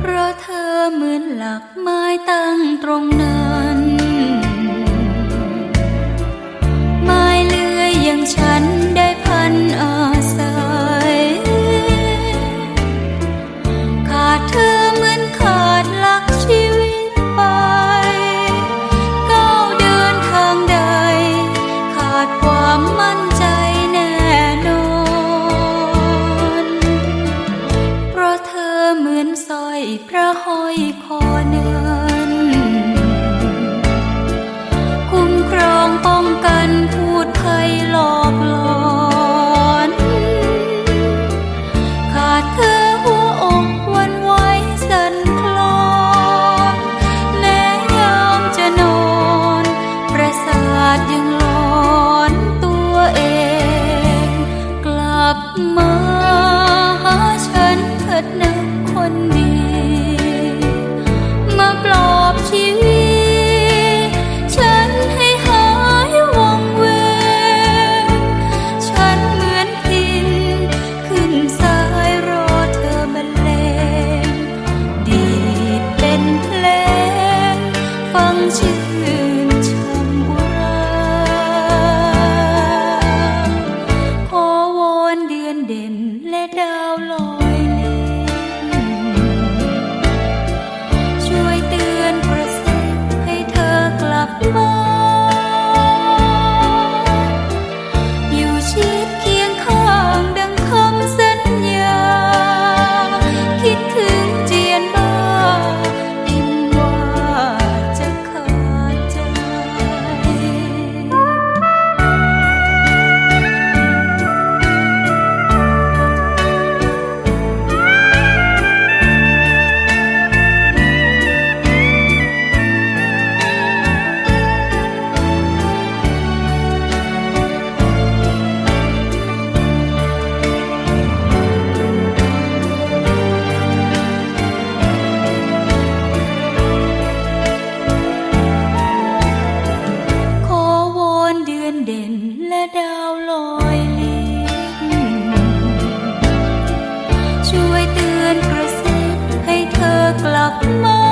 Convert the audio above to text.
เพราะเธอเหมือนหลักไม้ตั้งตรงนั้น สร้อยพระห้อยคอเนื้อ you. และดาวลอยลิงช่วยเตือนกระซิให้เธอกลับมา